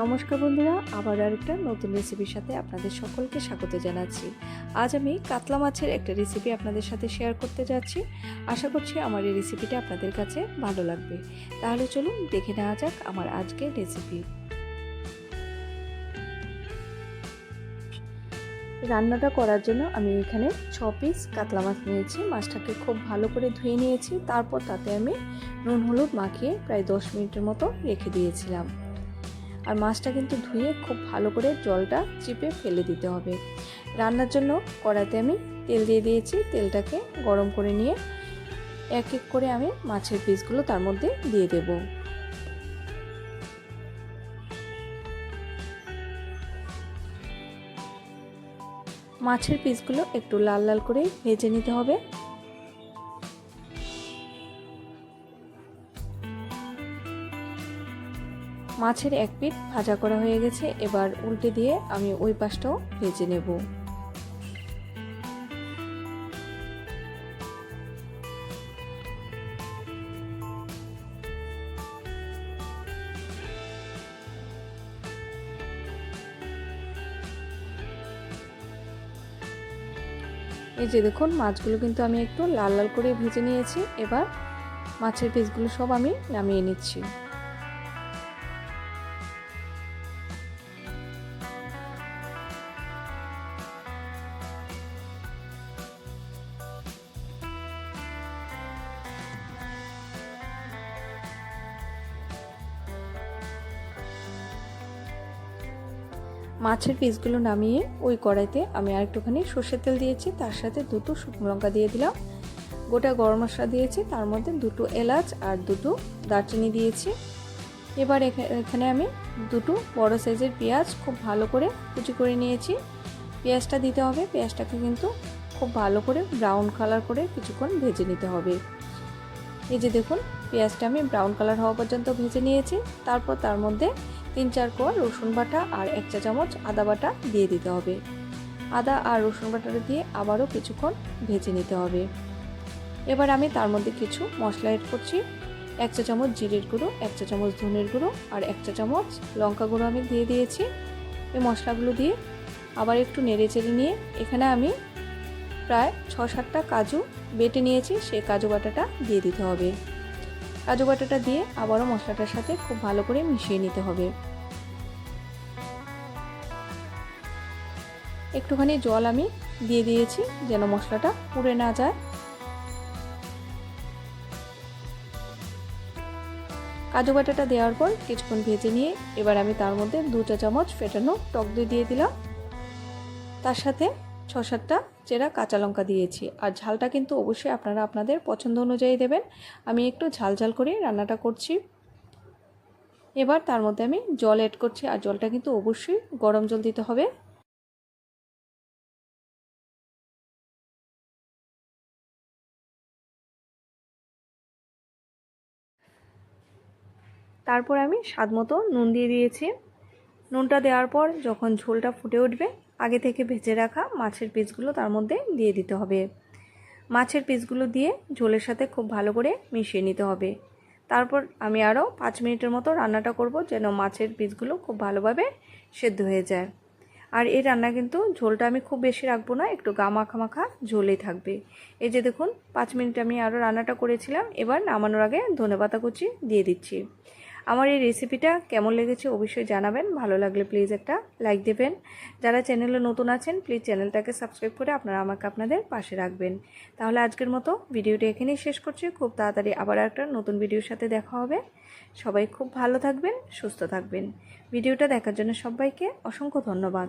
নমস্কার বন্ধুরা, আবার আরেকটা নতুন রেসিপির সাথে আপনাদের সকলকে স্বাগত জানাচ্ছি। আজ আমি কাতলা মাছের একটা রেসিপি আপনাদের সাথে শেয়ার করতে যাচ্ছি। আশা করছি আমার এই রেসিপিটা আপনাদের কাছে ভালো লাগবে। তাহলে চলুন দেখে নেওয়া যাক আমার আজকের রেসিপি রান্নাটা করার জন্য আমি এখানে ছ পিস কাতলা মাছ নিয়েছি। মাছটাকে খুব ভালো করে ধুয়ে নিয়েছি। তারপর তাতে আমি নুন, হলুদ মাখিয়ে প্রায় দশ মিনিটের মতো রেখে দিয়েছিলাম। আর মাছটা কিন্তু ধুয়ে খুব ভালো করে জলটা চিপে ফেলে দিতে হবে। রান্নার জন্য কড়াইতে আমি তেল দিয়ে দিয়েছি। তেলটাকে গরম করে নিয়ে এক এক করে আমি মাছের পিসগুলো তার মধ্যে দিয়ে দেব। মাছের পিসগুলো একটু লাল লাল করে ভেজে নিতে হবে। মাছের এক পিঠ ভাজা করা হয়ে গেছে। এবার উল্টে দিয়ে আমি ওই পাশটাও ভেজে নেব। এই যে দেখুন, মাছগুলো কিন্তু আমি একটু লাল লাল করে ভেজে নিয়েছি। এবার মাছের পিসগুলো সব আমি নামিয়ে নিচ্ছি। মাছের পিসগুলো নামিয়ে ওই কড়াইতে আমি আর একটুখানি সর্ষের তেল দিয়েছি, তার সাথে দুটো শুকনো লঙ্কা দিয়ে দিলাম। গোটা গরম মশলা দিয়েছি, তার মধ্যে দুটো এলাচ আর দুটো দারচিনি দিয়েছি। এবার এখানে আমি দুটো বড় সাইজের পেঁয়াজ খুব ভালো করে কুচি করে নিয়েছি। পেঁয়াজটা দিতে হবে, পেঁয়াজটাকে কিন্তু খুব ভালো করে ব্রাউন কালার করে কিছুক্ষণ ভেজে নিতে হবে। এই যে দেখুন, পেঁয়াজটা আমি ব্রাউন কালার হওয়া পর্যন্ত ভেজে নিয়েছি, তারপর তার মধ্যে তিন চার কোয়া রসুন বাটা আর এক চা চামচ আদা বাটা দিয়ে দিতে হবে। আদা আর রসুন বাটাটা দিয়ে আবারও কিছুক্ষণ ভেজে নিতে হবে। এবার আমি তার মধ্যে কিছু মশলা এড করছি। এক চা চামচ জিরের গুঁড়ো, এক চা চামচ ধনের গুঁড়ো আর এক চা চামচ লঙ্কা গুঁড়ো আমি দিয়ে দিয়েছি। এই মশলাগুলো দিয়ে আবার একটু নেড়ে চেড়ে নিয়ে এখানে আমি প্রায় ছ সাতটা কাজু বেটে নিয়েছি, সেই কাজু বাটাটা দিয়ে দিতে হবে। কাজু বাটাটা দিয়ে আবারও মশলাটার সাথে খুব ভালো করে মিশিয়ে নিতে হবে। একটুখানি জল আমি দিয়ে দিয়েছি যেন মশলাটা পুড়ে না যায়। কাজু বাটাটা দেওয়ার পর কিছুক্ষণ ভেজে নিয়ে এবার আমি তার মধ্যে দু চা চামচ ফেটানো টক দই দিয়ে দিলাম। তার সাথে ছ সাতটা চেরা কাঁচা লঙ্কা দিয়েছি। আর ঝালটা কিন্তু অবশ্যই আপনারা আপনাদের পছন্দ অনুযায়ী দেবেন। আমি একটু ঝাল ঝাল করে রান্নাটা করছি। এবার তার মধ্যে আমি জল অ্যাড করছি। আর জলটা কিন্তু অবশ্যই গরম জল দিতে হবে। তারপর আমি স্বাদ মতো নুন দিয়ে দিয়েছি। নুনটা দেওয়ার পর যখন ঝোলটা ফুটে উঠবে আগে থেকে ভেজে রাখা মাছের পিসগুলো তার মধ্যে দিয়ে দিতে হবে। মাছের পিসগুলো দিয়ে ঝোলের সাথে খুব ভালো করে মিশিয়ে নিতে হবে। তারপর আমি আরও পাঁচ মিনিটের মতো রান্নাটা করব যেন মাছের পিসগুলো খুব ভালোভাবে সেদ্ধ হয়ে যায়। আর এই রান্না কিন্তু ঝোলটা আমি খুব বেশি রাখব না, একটু গা মাখা মাখা ঝোলেই থাকবে। এই যে দেখুন, পাঁচ মিনিট আমি আরও রান্নাটা করেছিলাম, এবার নামানোর আগে ধনে পাতা কুচি দিয়ে দিচ্ছি। আমার এই রেসিপিটা কেমন লেগেছে অবশ্যই জানাবেন। ভালো লাগলে প্লিজ একটা লাইক দেবেন। যারা চ্যানেলে নতুন আছেন প্লিজ চ্যানেলটাকে সাবস্ক্রাইব করে আপনারা আমাকে আপনাদের পাশে রাখবেন। তাহলে আজকের মতো ভিডিওটি এখানেই শেষ করছি। খুব তাড়াতাড়ি আবার একটা নতুন ভিডিওর সাথে দেখা হবে। সবাই খুব ভালো থাকবেন, সুস্থ থাকবেন। ভিডিওটা দেখার জন্য সবাইকে অসংখ্য ধন্যবাদ।